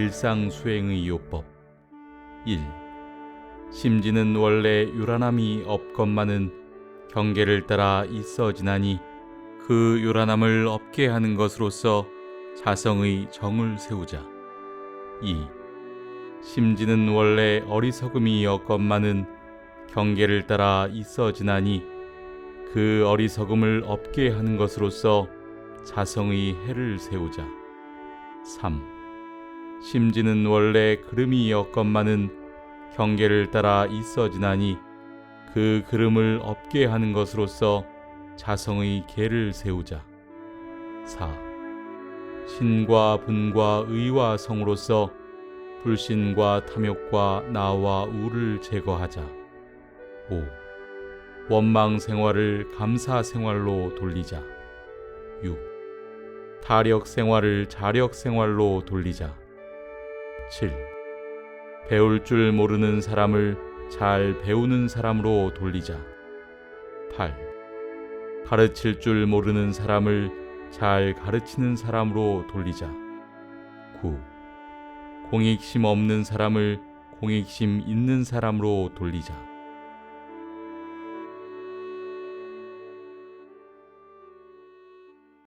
일상 수행의 요법 1. 심지는 원래 요란함이 없건만은 경계를 따라 있어지나니 그 요란함을 없게 하는 것으로서 자성의 정을 세우자. 2. 심지는 원래 어리석음이 없건만은 경계를 따라 있어지나니 그 어리석음을 없게 하는 것으로서 자성의 해를 세우자. 3. 심지는 원래 그름이 없건만은 경계를 따라 있어지나니 그 그름을 없게 하는 것으로서 자성의 계를 세우자. 4. 신과 분과 의와 성으로서 불신과 탐욕과 나와 우를 제거하자. 5. 원망 생활을 감사 생활로 돌리자. 6. 타력 생활을 자력 생활로 돌리자. 7. 배울 줄 모르는 사람을 잘 배우는 사람으로 돌리자. 8. 가르칠 줄 모르는 사람을 잘 가르치는 사람으로 돌리자. 9. 공익심 없는 사람을 공익심 있는 사람으로 돌리자.